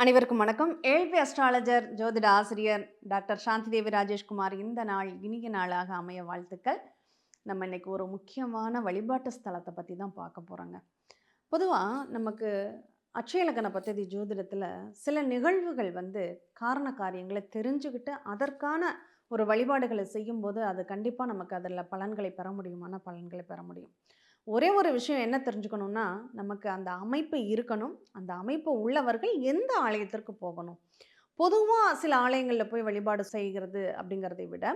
அனைவருக்கும் வணக்கம். ஏழ்பி அஸ்ட்ராலஜர் ஜோதிட ஆசிரியர் டாக்டர் சாந்தி தேவி ராஜேஷ்குமார் இந்த நாள் இனிய நாளாக அமைய வாழ்த்துக்கள். நம்ம இன்னைக்கு ஒரு முக்கியமான வழிபாட்டு ஸ்தலத்தை பற்றி தான் பார்க்க போகிறோங்க பொதுவாக நமக்கு அட்சயலக்கண பத்ததி ஜோதிடத்தில் சில நிகழ்வுகள் வந்து காரண காரியங்களை தெரிஞ்சுக்கிட்டு அதற்கான ஒரு வழிபாடுகளை செய்யும்போது அது கண்டிப்பாக நமக்கு அதில் பலன்களை பெற முடியுமான பலன்களை பெற முடியும். ஒரே ஒரு விஷயம் என்ன தெரிஞ்சுக்கணும்னா நமக்கு அந்த அமைப்பு இருக்கணும். அந்த அமைப்பு உள்ளவர்கள் எந்த ஆலயத்திற்கு போகணும்? பொதுவாக சில ஆலயங்களில் போய் வழிபாடு செய்கிறது அப்படிங்கிறதை விட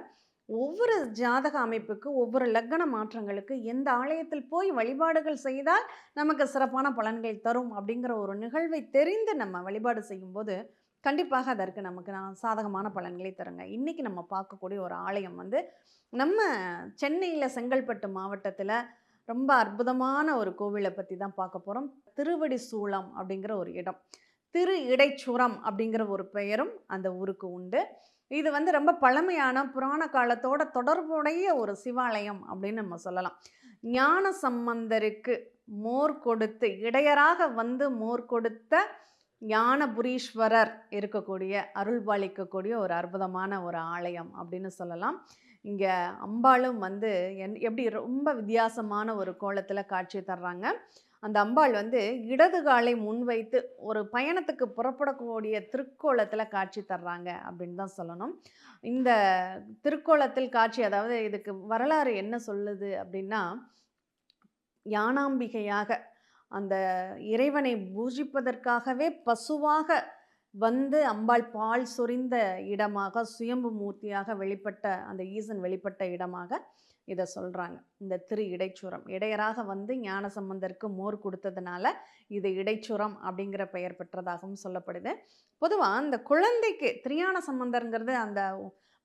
ஒவ்வொரு ஜாதக அமைப்புக்கு ஒவ்வொரு லக்கண மாற்றங்களுக்கு எந்த ஆலயத்தில் போய் வழிபாடுகள் செய்தால் நமக்கு சிறப்பான பலன்கள் தரும் அப்படிங்கிற ஒரு நிகழ்வை தெரிந்து நம்ம வழிபாடு செய்யும்போது கண்டிப்பாக அதற்கு நமக்கு நான் சாதகமான பலன்களை தருங்க. இன்றைக்கி நம்ம பார்க்கக்கூடிய ஒரு ஆலயம் வந்து நம்ம சென்னையில் செங்கல்பட்டு மாவட்டத்தில் ரொம்ப அற்புதமான ஒரு கோவிலை பற்றி தான் பார்க்க போகிறோம் திருவடி சூளம் அப்படிங்கிற ஒரு இடம். திரு இடைச்சுரம் அப்படிங்கிற ஒரு பெயரும் அந்த ஊருக்கு உண்டு. இது வந்து ரொம்ப பழமையான புராண காலத்தோட தொடர்புடைய ஒரு சிவாலயம் அப்படின்னு நம்ம சொல்லலாம். ஞான சம்பந்தருக்கு மோர் கொடுத்து இடையராக வந்து மோர் கொடுத்த ஞானபுரீஸ்வரர் இருக்கக்கூடிய அருள்பாலிக்கக்கூடிய ஒரு அற்புதமான ஒரு ஆலயம் அப்படின்னு சொல்லலாம். இங்கே அம்பாளும் வந்து என் எப்படி ரொம்ப வித்தியாசமான ஒரு கோலத்தில் காட்சி தர்றாங்க. அந்த அம்பாள் வந்து இடது காலை முன்வைத்து ஒரு பயணத்துக்கு புறப்படக்கூடிய திருக்கோலத்தில் காட்சி தர்றாங்க அப்படின்னு தான் சொல்லணும். இந்த திருக்கோலத்தில் காட்சி அதாவது இதுக்கு வரலாறு என்ன சொல்லுது அப்படின்னா யானாம்பிகையாக அந்த இறைவனை பூஜிப்பதற்காகவே பசுவாக வந்து அம்பாள் பால் சொரிந்த இடமாக சுயம்பு மூர்த்தியாக வெளிப்பட்ட அந்த ஈசன் வெளிப்பட்ட இடமாக இதை சொல்கிறாங்க இந்த திரு இடைச்சுரம். இடையராக வந்து ஞான சம்பந்தருக்கு மோர் கொடுத்ததுனால இது இடைச்சுரம் அப்படிங்கிற பெயர் பெற்றதாகவும் சொல்லப்படுது. பொதுவாக அந்த குழந்தைக்கு திரியான சம்பந்தருங்கிறது அந்த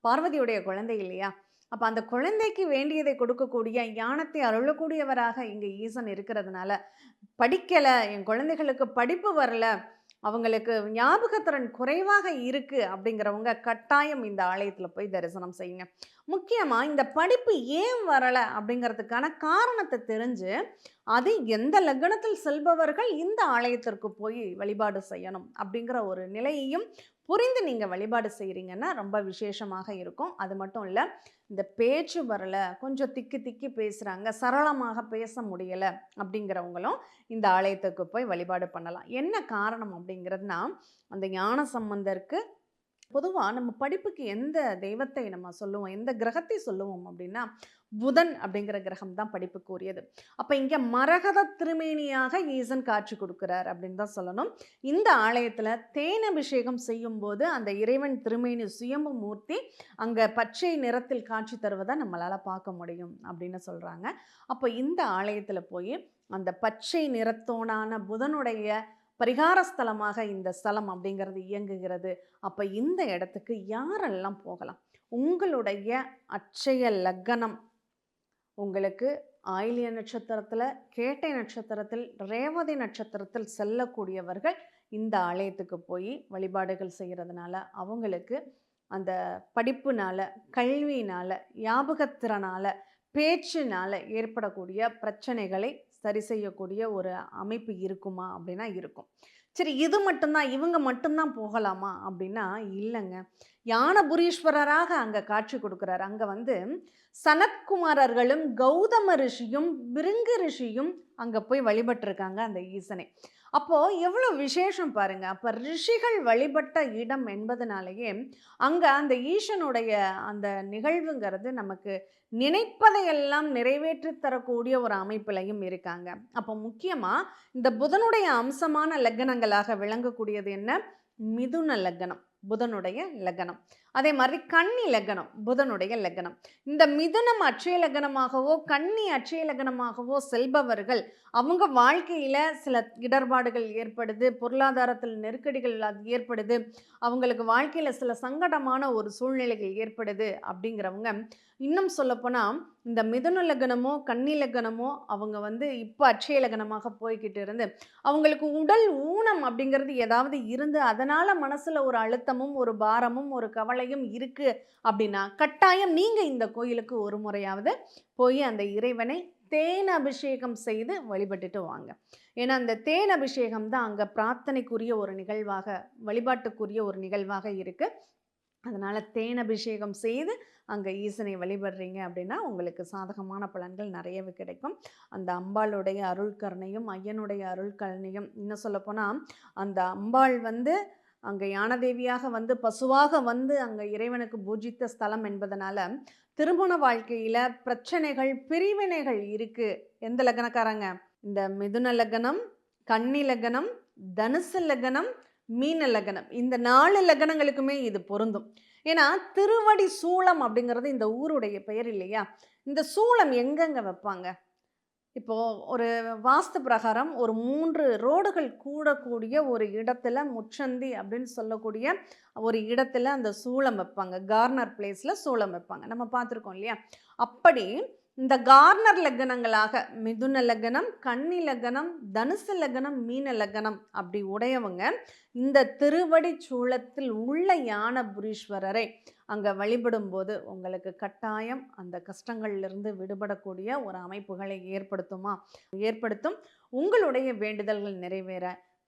பார்வதியுடைய குழந்தை இல்லையா? அப்போ அந்த குழந்தைக்கு வேண்டியதை கொடுக்கக்கூடிய ஞானத்தை அருளக்கூடியவராக இங்கே ஈசன் இருக்கிறதுனால படிக்கலை என் குழந்தைகளுக்கு படிப்பு வரல அவங்களுக்கு ஞாபகத்திறன் குறைவாக இருக்குது அப்படிங்கிறவங்க கட்டாயம் இந்த ஆலயத்தில் போய் தரிசனம் செய்யுங்க. முக்கியமாக இந்த படிப்பு ஏன் வரலை அப்படிங்கிறதுக்கான காரணத்தை தெரிஞ்சு அது எந்த லக்னத்தில் செல்பவர்கள் இந்த ஆலயத்திற்கு போய் வழிபாடு செய்யணும் அப்படிங்கிற ஒரு நிலையையும் புரிந்து நீங்கள் வழிபாடு செய்கிறீங்கன்னா ரொம்ப விசேஷமாக இருக்கும். அது மட்டும் இல்லை இந்த பேச்சு வரல கொஞ்சம் திக்கி திக்கி பேசுகிறாங்க சரளமாக பேச முடியலை அப்படிங்கிறவங்களும் இந்த ஆலயத்துக்கு போய் வழிபாடு பண்ணலாம். என்ன காரணம் அப்படிங்கிறதுனா அந்த ஞான சம்பந்தருக்கு பொதுவாக நம்ம படிப்புக்கு எந்த தெய்வத்தை நம்ம சொல்லுவோம் எந்த கிரகத்தை சொல்லுவோம் அப்படின்னா புதன் அப்படிங்கிற கிரகம் தான் படிப்புக்கு உரியது அப்போ இங்கே மரகத திருமேனியாக ஈசன் காட்சி கொடுக்குறார் அப்படின்னு தான் சொல்லணும். இந்த ஆலயத்தில் தேன் அபிஷேகம் செய்யும்போது அந்த இறைவன் திருமேனி சுயம்பு மூர்த்தி அங்கே பச்சை நிறத்தில் காட்சி தருவதை நம்மளால் பார்க்க முடியும் அப்படின்னு சொல்கிறாங்க அப்போ இந்த ஆலயத்தில் போய் அந்த பச்சை நிறத்தோனான புதனுடைய பரிகார ஸ்தலமாக இந்த ஸ்தலம் அப்படிங்கிறது இயங்குகிறது. அப்போ இந்த இடத்துக்கு யாரெல்லாம் போகலாம்? உங்களுடைய அச்சய லக்கணம் உங்களுக்கு ஆயிலிய நட்சத்திரத்தில் கேட்டை நட்சத்திரத்தில் ரேவதி நட்சத்திரத்தில் செல்லக்கூடியவர்கள் இந்த ஆலயத்துக்கு போய் வழிபாடுகள் செய்கிறதுனால அவங்களுக்கு அந்த படிப்புனால கல்வியினால் ஞாபகத்திறனால் பேச்சினால் ஏற்படக்கூடிய பிரச்சனைகளை சரி செய்யக்கூடிய ஒரு அமைப்பு இருக்குமா அப்படின்னா இருக்கும். சரி இது மட்டும்தான் இவங்க மட்டும்தான் போகலாமா? அப்படின்னா இல்லைங்க. யானபுரீஸ்வரராக அங்கே காட்சி கொடுக்குறாரு. அங்கே வந்து சனத்குமாரர்களும் கௌதம ரிஷியும் பிருங்கு ரிஷியும் அங்கே போய் வழிபட்டிருக்காங்க அந்த ஈசனை. அப்போது எவ்வளோ விசேஷம் பாருங்கள் அப்போ ரிஷிகள் வழிபட்ட இடம் என்பதனாலேயே அங்கே அந்த ஈசனுடைய அந்த நிகழ்வுங்கிறது நமக்கு நினைப்பதையெல்லாம் நிறைவேற்றி தரக்கூடிய ஒரு அமைப்பிலையும் இருக்காங்க. அப்போ முக்கியமாக இந்த புதனுடைய அம்சமான லக்னங்களாக விளங்கக்கூடியது என்ன? மிதுன லக்னம் புதனுடைய லக்னம். அதே மாதிரி கன்னி லக்னம் புதனுடைய லக்னம் இந்த மிதுனம் அட்சய லக்னமாகவோ கன்னி அட்சய லக்னமாகவோ செல்பவர்கள் அவங்க வாழ்க்கையில் சில இடர்பாடுகள் ஏற்படுது பொருளாதாரத்தில் நெருக்கடிகள் அது ஏற்படுது அவங்களுக்கு வாழ்க்கையில் சில சங்கடமான ஒரு சூழ்நிலைகள் ஏற்படுது அப்படிங்கிறவங்க. இன்னும் சொல்லப்போனால் இந்த மிதுன லக்னமோ கன்னி லக்னமோ அவங்க வந்து இப்போ அட்சய லக்னமாக போய்கிட்டு இருந்து அவங்களுக்கு உடல் ஊனம் அப்படிங்கிறது ஏதாவது இருந்து அதனால் மனசில் ஒரு அழுத்தமும் ஒரு பாரமும் ஒரு கவலை ஆலயம் இருக்குது அப்படின்னா கட்டாயம் நீங்கள் இந்த கோயிலுக்கு ஒரு முறையாவது போய் அந்த இறைவனை தேன் அபிஷேகம் செய்து வழிபட்டுட்டு வாங்க. ஏன்னா அந்த தேன் அபிஷேகம் தான் அங்கே பிரார்த்தனைக்குரிய ஒரு நிகழ்வாக வழிபாட்டுக்குரிய ஒரு நிகழ்வாக இருக்குது அதனால் தேன் அபிஷேகம் செய்து அங்கே ஈசனை வழிபடுறீங்க அப்படின்னா உங்களுக்கு சாதகமான பலன்கள் நிறையவே கிடைக்கும். அந்த அம்பாளுடைய அருள்கருணையும் ஐயனுடைய அருள்கருணையும் இன்னும் சொல்லப்போனால் அந்த அம்பாள் வந்து அங்கே யானதேவியாக வந்து பசுவாக வந்து அங்கே இறைவனுக்கு பூஜித்த ஸ்தலம் என்பதனால் திருமண வாழ்க்கையில் பிரச்சனைகள் பிரிவினைகள் இருக்குது எந்த லக்னக்காரங்க? இந்த மிதுன லக்னம் கன்னி லக்னம் தனுசு லக்னம் மீன லக்னம். இந்த நாலு லக்னங்களுக்குமே இது பொருந்தும். ஏன்னா திருவடி சூளம் அப்படிங்கிறது இந்த ஊருடைய பெயர் இல்லையா? இந்த சூளம் எங்கெங்கே வைப்பாங்க? இப்போது ஒரு வாஸ்து பிரகாரம் ஒரு மூன்று ரோடுகள் கூடக்கூடிய ஒரு இடத்துல முச்சந்தி அப்படின்னு சொல்லக்கூடிய ஒரு இடத்துல அந்த சூளம் வைப்பாங்க. கார்னர் பிளேஸில் சூளம் வைப்பாங்க. நம்ம பார்த்துருக்கோம் இல்லையா? அப்படி இந்த கார்னர் லக்னங்களாக மிதுன லக்னம் கன்னி லக்னம் தனுசு லக்னம் மீன லக்னம் அப்படி உடையவங்க இந்த திருவடி சூளத்தில் உள்ள யான புரீஸ்வரரை அங்கே வழிபடும் போது உங்களுக்கு கட்டாயம் அந்த கஷ்டங்கள்லேருந்து விடுபடக்கூடிய ஒரு அமைப்புகளை ஏற்படுத்துமா? ஏற்படுத்தும். உங்களுடைய வேண்டுதல்கள் நிறைவேற.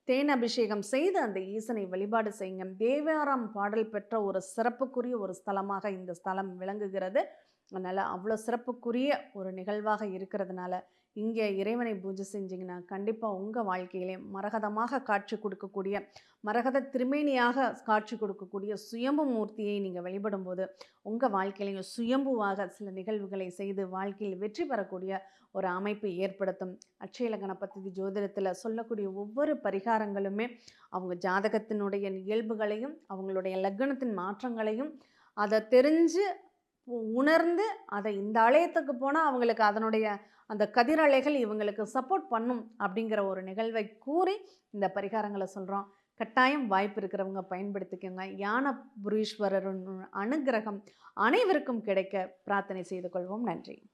தேன் அபிஷேகம் செய்து அந்த ஈசனை வழிபாடு செய்யுங்க. தேவாரம் பாடல் பெற்ற ஒரு சிறப்புக்குரிய ஒரு ஸ்தலமாக இந்த ஸ்தலம் விளங்குகிறது. அதனால் அவ்வளோ சிறப்புக்குரிய ஒரு நிகழ்வாக இருக்கிறதுனால இங்கே இறைவனை பூஜை செஞ்சிங்கன்னா கண்டிப்பாக உங்கள் வாழ்க்கையிலே மரகதமாக காட்சி கொடுக்கக்கூடிய மரகத திருமேனியாக காட்சி கொடுக்கக்கூடிய சுயம்பு மூர்த்தியை நீங்கள் வழிபடும்போது உங்கள் வாழ்க்கையிலையும் சுயம்புவாக சில நிகழ்வுகளை செய்து வாழ்க்கையில் வெற்றி பெறக்கூடிய ஒரு அமைப்பு ஏற்படுத்தும். அட்சயலக்கண கணபதி ஜோதிடத்தில் சொல்லக்கூடிய ஒவ்வொரு பரிகாரங்களுமே அவங்க ஜாதகத்தினுடைய இயல்புகளையும் அவங்களுடைய லக்னத்தின் மாற்றங்களையும் அதை தெரிஞ்சு உணர்ந்து அதை இந்த ஆலயத்துக்கு போனால் அவங்களுக்கு அதனுடைய அந்த கதிரலைகள் இவங்களுக்கு சப்போர்ட் பண்ணும் அப்படிங்கிற ஒரு நிகழ்வை கூறி இந்த பரிகாரங்களை சொல்கிறோம் கட்டாயம் வாய்ப்பு இருக்கிறவங்க பயன்படுத்திக்கோங்க. யான புரீஸ்வரர் அனுகிரகம் அனைவருக்கும் கிடைக்க பிரார்த்தனை செய்து கொள்வோம். நன்றி.